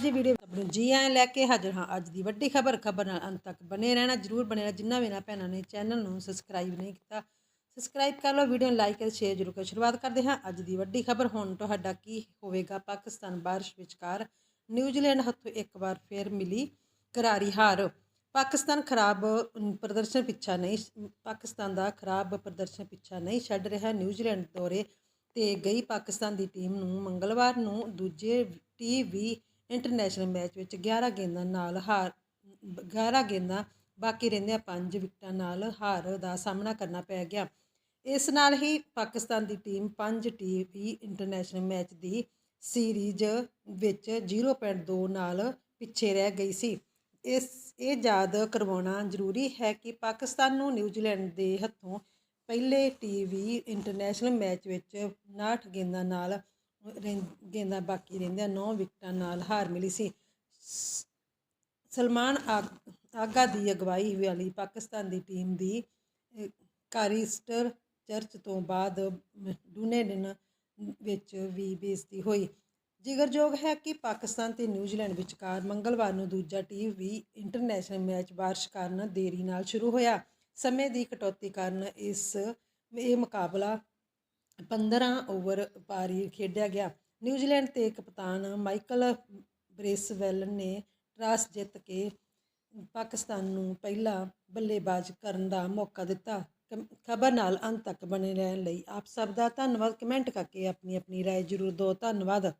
ਜੀ ਵੀਡੀਓ ਨੂੰ ਜੀ ਆਇਆਂ ਲੈ ਕੇ ਹਾਜ਼ਰ ਹਾਂ ਅੱਜ ਦੀ ਵੱਡੀ ਖਬਰ ਖਬਰ ਨਾਲ ਅੰਤ ਤੱਕ ਬਨੇ ਰਹਿਣਾ, ਜਰੂਰ ਬਨੇ ਰਹਿਣਾ। ਜਿੰਨਾ ਵੀ ਨਾ ਭੈਣਾਂ ਨੇ ਚੈਨਲ ਨੂੰ ਸਬਸਕ੍ਰਾਈਬ ਨਹੀਂ ਕੀਤਾ ਸਬਸਕ੍ਰਾਈਬ ਕਰ ਲਓ, ਵੀਡੀਓ ਨੂੰ ਲਾਈਕ ਅਤੇ ਸ਼ੇਅਰ ਜਰੂਰ ਕਰੋ। ਸ਼ੁਰੂਆਤ ਕਰਦੇ ਹਾਂ ਅੱਜ ਦੀ ਵੱਡੀ ਖਬਰ। ਹੁਣ ਤੁਹਾਡਾ ਕੀ ਹੋਵੇਗਾ? ਪਾਕਿਸਤਾਨ ਬਾਰਿਸ਼ ਵਿਚਕਾਰ ਨਿਊਜ਼ੀਲੈਂਡ ਹੱਥੋਂ ਇੱਕ ਵਾਰ ਫੇਰ ਮਿਲੀ ਕਰਾਰੀ ਹਾਰ। ਪਾਕਿਸਤਾਨ ਖਰਾਬ ਪ੍ਰਦਰਸ਼ਨ ਪਿੱਛਾ ਨਹੀਂ ਪਾਕਿਸਤਾਨ ਦਾ ਖਰਾਬ ਪ੍ਰਦਰਸ਼ਨ ਪਿੱਛਾ ਨਹੀਂ ਛੱਡ ਰਿਹਾ। ਨਿਊਜ਼ੀਲੈਂਡ ਦੌਰੇ ਤੇ ਗਈ ਪਾਕਿਸਤਾਨ ਦੀ ਟੀਮ ਨੂੰ ਮੰਗਲਵਾਰ ਨੂੰ ਦੂਜੇ ਟੀ20 ਇੰਟਰਨੈਸ਼ਨਲ ਮੈਚ ਵਿੱਚ 11 ਗੇਂਦਾਂ ਨਾਲ ਹਾਰ 11 ਗੇਂਦਾਂ ਬਾਕੀ ਰਹਿੰਦਿਆਂ 5 ਵਿਕਟਾਂ ਨਾਲ ਹਾਰ ਦਾ ਸਾਹਮਣਾ ਕਰਨਾ ਪੈ ਗਿਆ। ਇਸ ਨਾਲ ਹੀ ਪਾਕਿਸਤਾਨ ਦੀ ਟੀਮ 5 ਟੀ20 ਇੰਟਰਨੈਸ਼ਨਲ ਮੈਚ ਦੀ ਸੀਰੀਜ਼ ਵਿੱਚ 0.2 ਨਾਲ ਪਿੱਛੇ ਰਹਿ ਗਈ ਸੀ। ਇਸ, ਇਹ ਯਾਦ ਕਰਵਾਉਣਾ ਜ਼ਰੂਰੀ ਹੈ ਕਿ ਪਾਕਿਸਤਾਨ ਨੂੰ ਨਿਊਜ਼ੀਲੈਂਡ ਦੇ ਹੱਥੋਂ ਪਹਿਲੇ ਟੀ20 ਇੰਟਰਨੈਸ਼ਨਲ ਮੈਚ ਵਿੱਚ 59 ਗੇਂਦਾਂ ਨਾਲ ਰਹਿੰ- ਗੇਂਦਾਂ ਬਾਕੀ ਰਹਿੰਦਿਆਂ 9 ਵਿਕਟਾਂ ਨਾਲ ਹਾਰ ਮਿਲੀ ਸੀ। ਸਲਮਾਨ ਆਗਾ ਦੀ ਅਗਵਾਈ ਵਾਲੀ ਪਾਕਿਸਤਾਨ ਦੀ ਟੀਮ ਦੀ ਅਹ, ਕਾਰਿਸਟਰ ਚਰਚ ਤੋਂ ਬਾਅਦ ਡੂਨੇਡਨ ਵਿੱਚ ਵੀ ਬੇਇੱਜ਼ਤੀ ਹੋਈ। ਜ਼ਿਕਰਯੋਗ ਹੈ ਕਿ ਪਾਕਿਸਤਾਨ ਤੇ ਨਿਊਜ਼ੀਲੈਂਡ ਵਿਚਕਾਰ ਮੰਗਲਵਾਰ ਨੂੰ ਦੂਜਾ ਟੀ20 ਇੰਟਰਨੈਸ਼ਨਲ ਮੈਚ ਬਾਰਿਸ਼ ਕਾਰਨ ਦੇਰੀ ਨਾਲ ਸ਼ੁਰੂ ਹੋਇਆ। ਸਮੇਂ ਦੀ ਕਟੌਤੀ ਕਾਰਨ ਇਸ ਇਹ ਮੁਕਾਬਲਾ 15 ਓਵਰ ਪਾਰੀ ਖੇਡਿਆ ਗਿਆ ਨਿਊਜ਼ੀਲੈਂਡ ਦੇ ਕਪਤਾਨ ਮਾਈਕਲ ਬ੍ਰੇਸਵੈਲ ਨੇ ਟਾਸ ਜਿੱਤ ਕੇ ਪਾਕਿਸਤਾਨ ਨੂੰ ਪਹਿਲਾ ਬੱਲੇਬਾਜ਼ ਕਰਨ ਦਾ ਮੌਕਾ ਦਿੱਤਾ ਖਬਰ ਨਾਲ ਅੰਤ ਤੱਕ ਬਣੇ ਰਹਿਣ ਲਈ ਆਪ ਸਭ ਦਾ ਧੰਨਵਾਦ ਕਮੈਂਟ ਕਰਕੇ ਆਪਣੀ ਆਪਣੀ رائے ਜ਼ਰੂਰ ਦਿਓ ਧੰਨਵਾਦ